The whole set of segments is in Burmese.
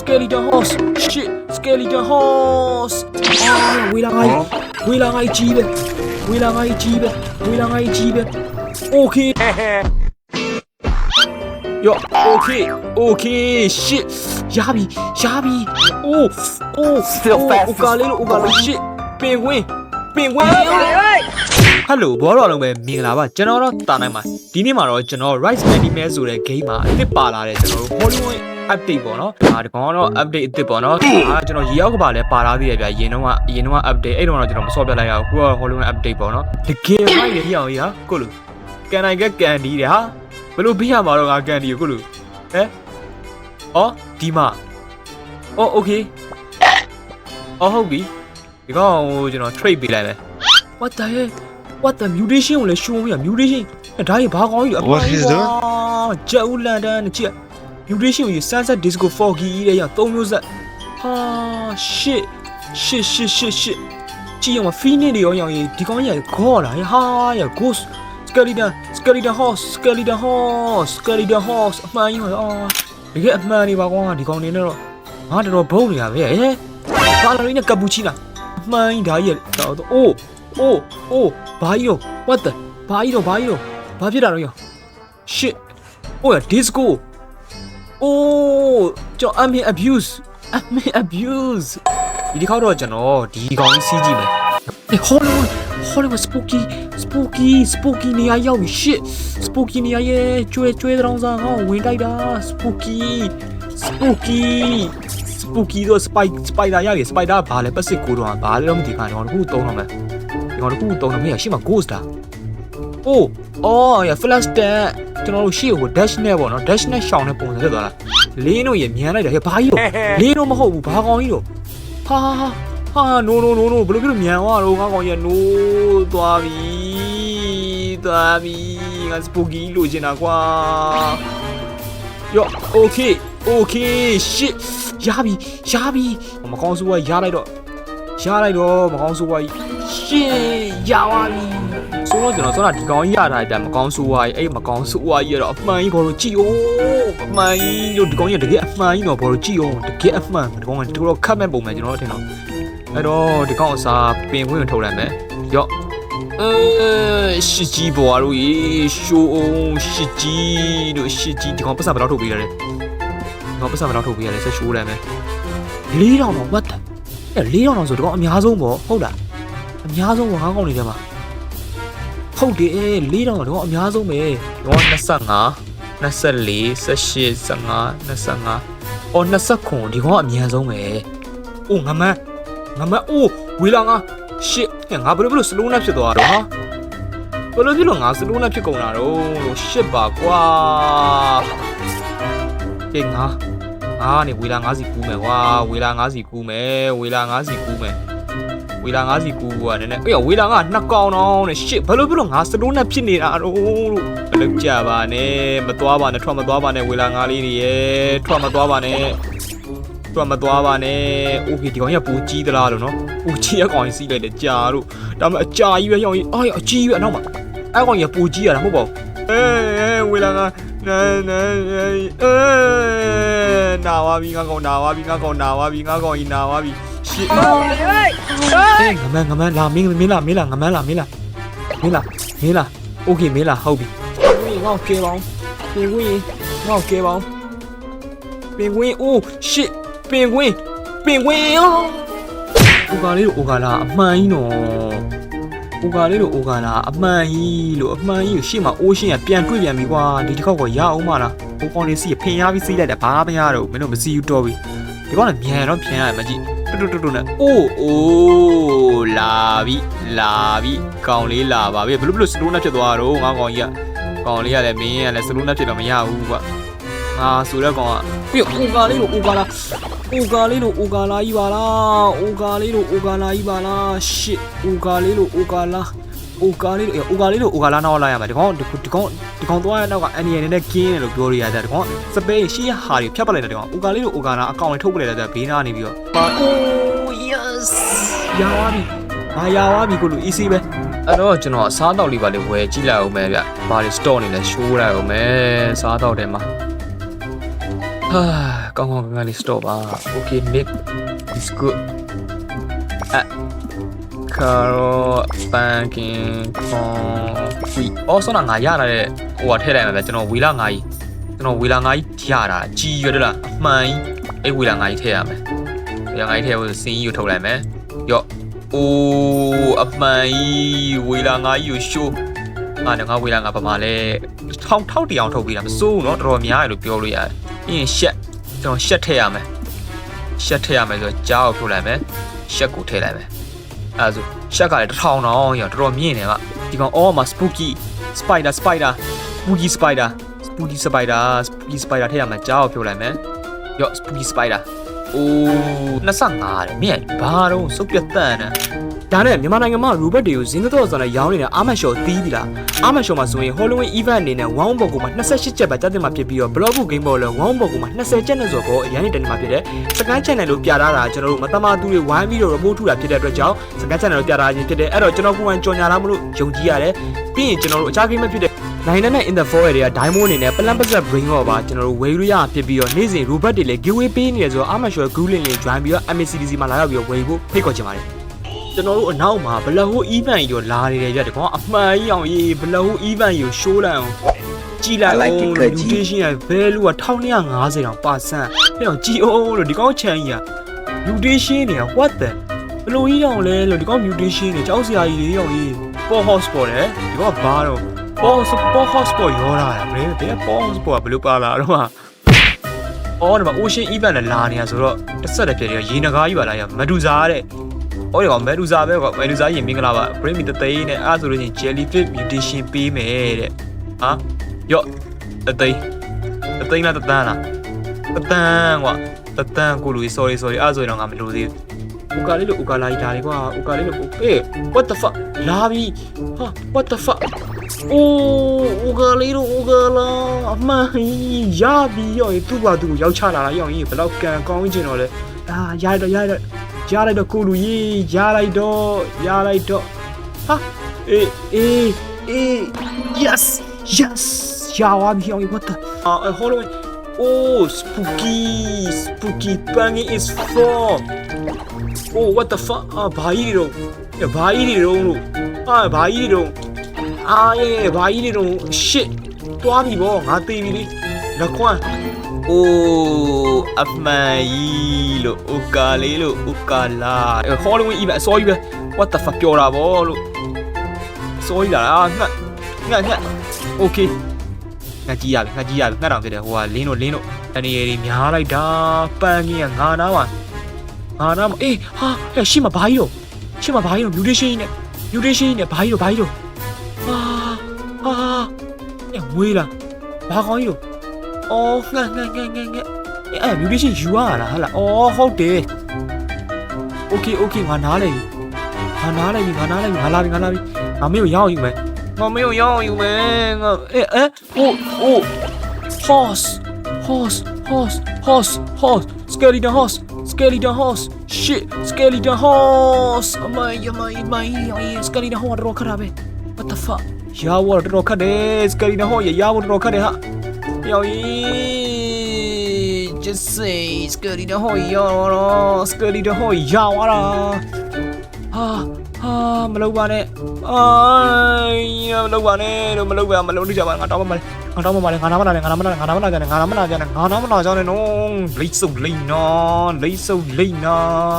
skeleton horse shit skeleton horse အာဝေလာငိုင်းဝေလာငိုင်းကြီးပဲဝေလာငိုင်းကြီးပဲဝေလာငိုင်းကြီးပဲ okay ယော okay okay shit ရပြီရပြီ oh oh still fast ဦးကလေးလို့ဦးကလေး shit ပင်ဝင်ပင်ဝင်ဟယ်လိုဘောတော်လုံးပဲမင်္ဂလာပါကျွန်တော်တော့တာနိုင်ပါဒီနေ့မှာတော့ကျွန်တော် Rice Candy Mel ဆိုတဲ့ game မှာအစ်စ်ပါလာတဲ့ကျွန်တော်တို့ Hollywood update ပေါ့နော်ဒါဒီကောင်ကတော့ update အစ်စ်ပေါ့နော်အာကျွန်တော်ရေရောက်ကပါလဲပါလာသေးတယ်ဗျာရင်တော့ကအရင်တော့ update အဲ့တော့တော့ကျွန်တော်မစော့ပြလိုက်ရဘူးခုက Hollywood update ပေါ့နော်တကယ်မိုက်နေရအောင်ကြီးဟာကိုလူကန်နိုင်ကကန်ဒီတယ်ဟာဘလို့ပြရမှာတော့ငါကန်ဒီကိုကိုလူဟဲအော်ဒီမှာအော် okay အော်ဟုတ်ပြီဒီကောင်ကိုကျွန်တော် trade ပေးလိုက်မယ် what the hell what the mutation ကိုလည်းရှုံးပြ mutation အဲ့ဒါကြီးဘာကောင်းကြီးလဲ What is that? ဂျက်ဦးလန်ဒန်ကြည့် mutation ကို sunset disco foggy တဲ့ရသုံးမျိုးဆက်ဟာ shit shit shit shit shit ကြည့်ရမှာ phoenix တွေရောရောင်ရင်ဒီကောင်ကြီးခေါ်လာဟာရ ghost skeleton skeleton horse skeleton horse skeleton horse အမှန်ကြီးပါအာတကယ်အမှန်နေပါကွာဒီကောင်နေတော့ငါတော်တော်ဘုံနေရပဲဟဲ့ဘာလာရင်းနဲ့ကပူချီလာအမှန်ကြီးဒါကြီးတော့အိုးအိုးအိုးဘာကြီးရော what the ဘာကြီးတော့ဘာကြီးတော့ဘာဖြစ်တာတော့ရော shit ဟိုရ disco အိုးကျွန်တော် I mean abuse I mean abuse ဒီတစ်ခေါက်တော့ကျွန်တော်ဒီကောင်ကြီးစီးကြည့်မယ်အေး Hollywood Hollywood spooky spooky spooky နေရာရောက်ပြီ shit spooky နေရာရဲ့ကျွဲကျွဲတောင်စားငါ့ကိုဝင်တိုက်တာ spooky spooky spooky တော့ spike spider ရပြီ spider ဘာလဲပတ်စစ်ကိုတော့ဘာလဲတော့မသိခါတော့တခုသုံးတော့မယ်ဒီကောင်တခုသုံးတော့မင်းရရှေ့မှာ ghost တာ အိုးအော်ရ flash တက်ကျွန်တော်တို့ရှေ့ကို dash နဲ့ပေါ့နော် dash နဲ့ရှောင်းတဲ့ပုံစံဖြစ်သွားတာလင်းတို့ရမြန်လိုက်တာဟဲ့ဘာကြီးတော့လင်းတို့မဟုတ်ဘူးဘာကောင်ကြီးတော့ဟာဟာ no no no no ဘယ်လိုဖြစ်လို့မြန်သွားတော့ငါကောင်ကြီး no သွားပြီသွားပြီငါ spooky လိုချင်တာကွာယော okay okay shit ရပြီရပြီမကောင်းဆိုးကရလိုက်တော့ရလိုက်တော့မကောင်းဆိုးက shit ရသွားပြီဆို တော့ကျွန်တော်စောတာဒီကောင်ကြီးရတာပြမကောင်းဆိုးဝါးကြီးအဲ့မကောင်းဆိုးဝါးကြီးရတော့အမှန်ကြီးဘောလို့ကြည့်အောင်အမှန်ကြီးတို့ဒီကောင်ကြီးတကယ်အမှန်ကြီးတော့ဘောလို့ကြည့်အောင်တကယ်အမှန်ဒီကောင်ကတော်တော်ခတ်မဲ့ပုံပဲကျွန်တော်တို့ထင်တော့အဲ့တော့ဒီကောင်အစားပင်ဝင်ထုတ်လိုက်မယ်ရော့အဲရှစ်ကြီးဘွားတို့ရေရှိုးအောင်ရှစ်ကြီးတို့ရှစ်ကြီးဒီကောင်ပတ်စံဘယ်တော့ထုတ်ပေးရလဲဒီကောင်ပတ်စံဘယ်တော့ထုတ်ပေးရလဲဆက်ရှိုးလိုက်မယ်၄တောင်တော့ what the အဲ့၄တောင်တော့ဆိုဒီကောင်အများဆုံးပေါ့ဟုတ်လားအများဆုံးကငါးကောင်နေတယ်မှာ ဟုတ်တယ်၄တောင်တော့အများဆုံးပဲတော့25 24 18 25 25အော်29ဒီကောင်ကအများဆုံးပဲအိုးငမန်းငမန်းအိုးဝေးလာငါရှစ်ဟဲ့ငါဘယ်လိုဘယ်လိုစလုံးနဲ့ဖြစ်သွားတော့ဟာဘယ်လိုဖြစ်လို့ငါစလုံးနဲ့ဖြစ်ကုန်တာတော့လို့ရှစ်ပါကွာကဲငါငါနေဝေးလာငါစီကူးမယ်ကွာဝေးလာငါစီကူးမယ်ဝေးလာငါစီကူးမယ် ဝေလာငါးစီကူကနည်းနည်းအေးဝေလာငါနှစ်ကောင်တော့နဲ့ရှစ်ဘာလို့ဖြစ်လို့ငါစလုံးနဲ့ဖြစ်နေတာတော့လို့မလုပ်ကြပါနဲ့မသွားပါနဲ့ထွက်မသွားပါနဲ့ဝေလာငါးလေးတွေရဲ့ထွက်မသွားပါနဲ့ထွက်မသွားပါနဲ့โอเคဒီကောင်ကြီးကပူကြီးသလားလို့နော်ပူကြီးရကောင်ကြီးစီးလိုက်တယ်ကြာလို့ဒါမှအကြာကြီးပဲရောက်ရင်အာအကြီးပဲအနောက်မှာအဲ့ကောင်ကြီးကပူကြီးရတာမဟုတ်ပါဘူးအေးဝေလာငါနာနာအဲနာဝါပြီငါကောင်နာဝါပြီငါကောင်နာဝါပြီငါကောင်ကြီးနာဝါပြီ ရှစ် အေးငမန်းငမန်းလာမင်းမင်းလာမင်းလာငမန်းလာမင်းလာမင်းလာမင်းလာโอเคမင်းလာဟုတ်ပြီဝင်းငေါ့ကဲပါအောင်ပင်ဝင်းငေါ့ကဲပါအောင်ပင်ဝင်းအိုးရှစ်ပင်ဝင်းပင်ဝင်းအိုကာလေးတို့အိုကာလာအမှန်ကြီးနော်အိုကာလေးတို့အိုကာလာအမှန်ကြီးလို့အမှန်ကြီးကိုရှေ့မှာအိုးရှင်းကပြန်တွေ့ပြန်ပြီကွာဒီတစ်ခေါက်ကရအောင်မလားအိုကောင်လေးစီဖင်ရပြီးစီးလိုက်တယ်ဘာမရတော့ဘူးမင်းတို့မစီဘူးတော့ပြီဒီကောင်လည်းမြန်တော့ပြန်ရတယ်မကြည့် တူတူတူတူနဲ့အိုးအိုးလာပြီလာပြီကောင်လေးလာပါပြီဘလို့ဘလို့စလိုးနဲ့ဖြစ်သွားတော့ငါကောင်ကြီးကကောင်လေးကလည်းမင်းကလည်းစလိုးနဲ့ဖြစ်တော့မရဘူးကွငါဆိုတဲ့ကောင်ကပြီးအိုကာလေးလို့အိုကာလာအိုကာလေးလို့အိုကာလာကြီးပါလားအိုကာလေးလို့အိုကာလာကြီးပါလားရှစ်အိုကာလေးလို့အိုကာလာ အိုကာလေးလို့အိုကာလေးလို့အိုကာလာနောက်လာရမှာဒီကောင်ဒီကောင်ဒီကောင်သွားရတဲ့နောက်ကအန်နီယန်နဲ့ကင်းတယ်လို့ပြောရရတယ်ဒီကောင်စပိန်ရှေ့ဟာတွေဖြတ်ပလိုက်တယ်ဒီကောင်အိုကာလေးလို့အိုကာလာအကောင်လေးထုတ်ပလိုက်တယ်ဘေးနားနေပြီးတော့ Oh yes ရပါပြီ။ဟာရပါပြီကိုလူ easy ပဲ။အဲ့တော့ကျွန်တော်အစားတောက်လေးပါလေဝယ်ကြည့်လိုက်အောင်မယ်ဗျ။ဘာလေး store နေလဲ show လိုက်အောင်မယ်။စားတောက်တယ်မှာ။ဟာကောင်းကောင်းကောင်းကောင်းလေး stop ပါ okay make is good အ carrot pumpkin coffee အော်ဆိုတော့ငါရလာတဲ့ဟိုကထည့်လိုက်မှာပဲကျွန်တော်ဝီလာငါကြီးကျွန်တော်ဝီလာငါကြီးရတာကြီးရွတ်လားအမှန်ကြီးအဲ့ဝီလာငါကြီးထည့်ရမယ်ဝီလာငါကြီးထည့်ဖို့စင်းကြီးကိုထုတ်လိုက်မယ်ရော့အိုးအမှန်ကြီးဝီလာငါကြီးကိုရှိုးငါနဲ့ငါဝီလာငါပမာလဲထောင်ထောက်တအောင်ထုတ်ပြီးတာမစိုးဘူးเนาะတော်တော်များတယ်လို့ပြောလို့ရတယ်ပြီးရင်ရှက်ကျွန်တော်ရှက်ထည့်ရမယ်ရှက်ထည့်ရမယ်ဆိုတော့ကြားကိုထုတ်လိုက်မယ်ရှက်ကိုထည့်လိုက်မယ် အဲဆိုရှက်ကလည်းတစ်ထောင်တော့ရောတော်တော်မြင့်နေမှာဒီကောင်အော်မှာ spooky spider spider spooky spider spooky spider spooky spider ထည့်ရမှာကြားကိုဖြုတ်လိုက်မယ်ရော့ spooky spider အိုး25တယ်မြင့်ဘာတော့စုပ်ပြတ်တန်နေ ဒါနဲ့မြန်မာနိုင်ငံမှာ robot တွေကိုဇင်းတော့ဆိုတဲ့ရောင်းနေတဲ့အာမတ်ရှော်တီးပြီလားအာမတ်ရှော်မှာဆိုရင် Halloween event အနေနဲ့1ဘော်ကိုမှ28ချက်ပဲတက်တင်မှာဖြစ်ပြီးတော့ blog book game ဘော်လည်း1ဘော်ကိုမှ20ချက်နဲ့ဆိုတော့အရင်တည်းမှာဖြစ်တဲ့ second channel လို့ပြထားတာကျွန်တော်တို့မတမာသူတွေဝိုင်းပြီးတော့ report ထူတာဖြစ်တဲ့အတွက်ကြောင့် second channel လို့ပြထားခြင်းဖြစ်တယ်အဲ့တော့ကျွန်တော်ကိုယ်တိုင်ကြော်ညာလာမလို့ယုံကြည်ရတယ်ပြီးရင်ကျွန်တော်တို့အခြား game ဖြစ်တဲ့နိုင်နဲ့ in the four area diamond အနေနဲ့ plan budget bring တော့ပါကျွန်တော်တို့ဝေယူရဖြစ်ပြီးတော့နေ့စဉ် robot တွေလည်း giveaway ပေးနေရဆိုတော့ Amazon Group link လေး join ပြီးတော့ MCDC မှာလာရောက်ပြီးတော့ဝယ်ဖို့ဖိတ်ခေါ်ချင်ပါတယ် ကျွန်တော်တို့အနောက်မှာဘလဟို event ကြီးတော့လာနေတယ်ကြတဲ့ကောင်အမှန်ကြီးအောင်ရေးဘလဟို event ကြီးကို show လိုက်အောင်ကြည်လိုက်အောင် mutation ရဲ့ value က1250တောင်ပါဆန်အဲ့တော့ကြည်အောင်လို့ဒီကောင်ချန်ကြီးက mutation တွေက what the ဘလို့ကြီးအောင်လဲလို့ဒီကောင် mutation တွေကြောက်စရာကြီးတွေအောင်ကြီးပေါ် hotspot လေဒီကောင်ဘာတော့ပေါ်ပေါ် hotspot ရောတာလားဘယ်ဘယ်ပေါ် hotspot ကဘလို့ပါလာတော့ဟာအော်ဒီမှာ ocean event လည်းလာနေရဆိုတော့တစ်ဆက်တည်းဖြစ်နေရေနဂါးကြီးပါလားရမဒူဇာတဲ့ ဟောဒီကောင်မဒူဇာပဲကွာမဒူဇာရင်မင်္ဂလာပါ bring me the thing နဲ့အဲ့ဆိုလို့ချင်း jellyfish mutation ပေးမယ်တဲ့ဟာရော့တသိန်းတသိန်းလားတသန်းလားတသန်းကွာတသန်းကိုလူကြီး sorry sorry အဲ့ဆိုရင်တော့ငါမလို့သေးဘူးဥကာလေးလို့ဥကာလာကြီးဒါလေးကွာဥကာလေးလို့အေး what the fuck လာပြီဟာ what the fuck အိုးဥကာလေးလို့ဥကာလာအမှန်ကြီးရပြီရောသူ့ဘာသူရောက်ချလာတာရောကြီးဘယ်တော့ကန်ကောင်းချင်တော့လဲအာရရတော့ရရတော့ ရလိုက်တော့ကိုလူကြီးရလိုက်တော့ရလိုက်တော့ဟာအေးအေးအေး yes yes ရပါပြီရော what the အာ Halloween oh spooky spooky banging is from oh what the fuck အာဘာကြီးတွေတော့ညဘာကြီးတွေတော့လို့အာဘာကြီးတွေတော့အာရဲ့ဘာကြီးတွေတော့ shit တွားပြီဗောငါသေးပြီလေလက်ခွန်း အိုးအမှန်ကြီးလို့ဥကာလေးလို့ဥကာလာ Halloween event အစောကြီးပဲ what the fuck ပြောတာဗောလို့စောကြီးလာတာငှက်ငှက်ငှက် okay ငါကြည့်ရပြီငါကြည့်ရပြီငှက်တောင်ဖြစ်တယ်ဟိုကလင်းတို့လင်းတို့တနေရီများလိုက်တာပန်းကြီးကငါနားမှာငါနားမှာအေးဟာဟဲ့ရှေ့မှာဘာကြီးတော့ရှေ့မှာဘာကြီးတော့ mutation နဲ့ mutation နဲ့ဘာကြီးတော့ဘာကြီးတော့ဟာဟာအဲမွေးလားဘာကောင်းကြီးတော့ အော်ငှက်ငှက်ငှက်ငှက်ငှက်အဲ mutation ယူရလားဟာလားအော်ဟုတ်တယ် okay okay ငါနားလေငါနားလေငါနားလေငါလာပြီငါလာပြီငါမင်းကိုရောက်ယူမယ်ငါမင်းကိုရောက်ယူမယ်ငါအဲအဲဟိုဟို horse horse horse horse horse skeleton horse skeleton horse shit skeleton horse အမယမယမယ skeleton horse တော့ခရပဲ what the fuck ရာဝတော့ခတ်တယ် skeleton horse ရာဝတော့ခတ်တယ်ဟာ ယောီ just say skeleton horse ရောတော့ skeleton horse ရာဝတာဟာဟာမလုပ်ပါနဲ့အိုင်းမလုပ်ပါနဲ့တော့မလုပ်ပါမလုပ်ကြပါငါတောင်းပါမလဲငါတောင်းပါမလဲငါနာမနာနဲ့ငါနာမနာငါနာမနာကြနဲ့ငါနာမနာကြနဲ့ငါနာမနာကြနဲ့နော်လိတ်စုံလိတ်နော်လိတ်စုံလိတ်နော်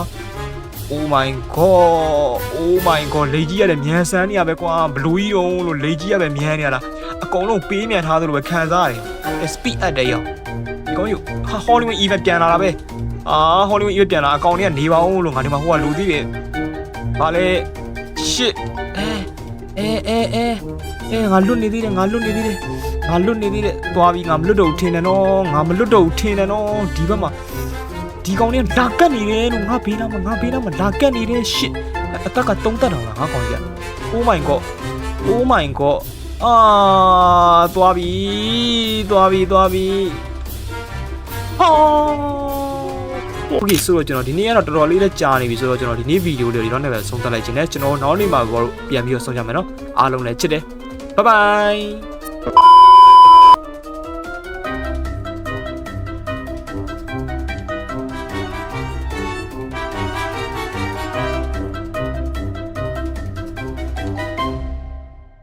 Oh my god Oh my god လေကြီးရတယ်မြန်ဆန်းနေရပဲကွာဘလူးကြီးအောင်လို့လေကြီးရပဲမြန်နေရတာ အကုန်လုံးပေးမြန်ထားသလိုပဲခံစားရတယ် speed up တဲ့ရောဒီကောင်ယူဟာ Hollywood event ပြန်လာတာပဲအာ Hollywood event ပြန်လာအကောင်တွေကနေပါအောင်လို့ငါဒီမှာဟိုကလူသေးတယ်ဟာလေ shit အဲအဲအဲအဲအဲငါလွတ်နေသေးတယ်ငါလွတ်နေသေးတယ်ငါလွတ်နေသေးတယ်သွားပြီငါမလွတ်တော့ဘူးထင်တယ်နော်ငါမလွတ်တော့ဘူးထင်တယ်နော်ဒီဘက်မှာဒီကောင်လေးလာကတ်နေတယ်လို့ငါဘေးနားမှာငါဘေးနားမှာလာကတ်နေတယ် shit အတက်ကတုံးတက်တော့လားငါကောင်ကြီး Oh my god Oh my god အာသွားပြီသွားပြီသွားပြီဟောโอเคဆိုတော့ကျွန်တော်ဒီနေ့ကတော့တော်တော်လေးလည်းကြာနေပြီဆိုတော့ကျွန်တော်ဒီနေ့ဗီဒီယိုလေးဒီတော့နဲ့ပဲဆုံးသတ်လိုက်ခြင်းနဲ့ကျွန်တော်နောက်နေ့မှာကတော့ပြန်ပြီးတော့ဆုံးကြမယ်နော်အားလုံးလည်းချစ်တယ် bye bye